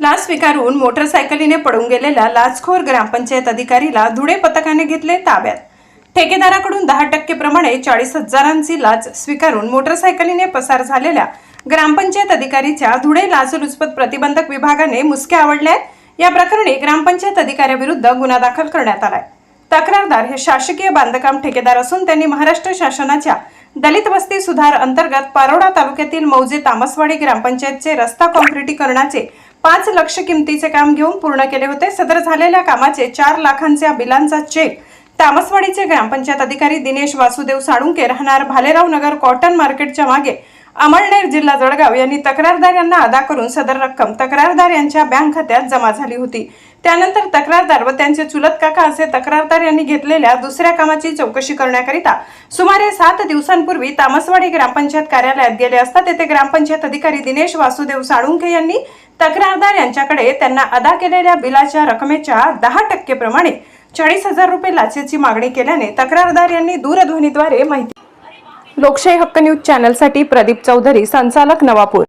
लाच स्वीकारून मोटरसायकलीने पडून गेलेल्या लाचखोर ग्रामपंचायत अधिकारीला धुळे पथकाने घेतले ताब्यात. ठेकेदाराकडून दहा टक्केप्रमाणे चाळीस हजारांची लाच स्वीकारून मोटरसायकलीने पसार झालेल्या ग्रामपंचायत अधिकारीच्या धुळे लाचलुचपत प्रतिबंधक विभागाने मुसक्या आवडल्या आहेत या प्रकरणी ग्रामपंचायत अधिकाऱ्याविरुद्ध गुन्हा दाखल करण्यात आलाय. तक्रारदार हे शासकीय बांधकाम ठेकेदार असून त्यांनी महाराष्ट्र शासनाच्या दलित वस्ती सुधार अंतर्गत पारोडा तालुक्यातील मौजे तामसवाडी ग्रामपंचायतचे रस्ता काँक्रिटीकरणाचे पाच लक्ष किमतीचे काम घेऊन पूर्ण केले होते. सदर झालेल्या कामाचे चार लाखांच्या बिलांचा चेक. तामसवाडीचे ग्रामपंचायत अधिकारी दिनेश वासुदेव साळुंके राहणार भालेराव नगर कॉटन मार्केटच्या मागे. अमळनेर जिल्हा जळगाव यांनी तक्रारदार यांना अदा करून सदर रक्कम तक्रारदार यांच्या बँक खात्यात जमा झाली होती. त्यानंतर तक्रारदार व त्यांचे चुलत काका असे तक्रारदार यांनी घेतलेल्या दुसऱ्या कामाची चौकशी करण्याकरिता सुमारे सात दिवसांपूर्वी तामसवाडी ग्रामपंचायत कार्यालयात गेले असता तेथे ग्रामपंचायत अधिकारी दिनेश वासुदेव साळुंके यांनी तक्रारदार यांच्याकडे त्यांना अदा केलेल्या बिलाच्या रकमेच्या दहा टक्के प्रमाणे चाळीस हजार रुपये लाचेची मागणी केल्याने तक्रारदार यांनी दूरध्वनीद्वारे माहिती लोकशाही हक्क न्यूज चॅनलसाठी प्रदीप चौधरी संचालक नवापूर.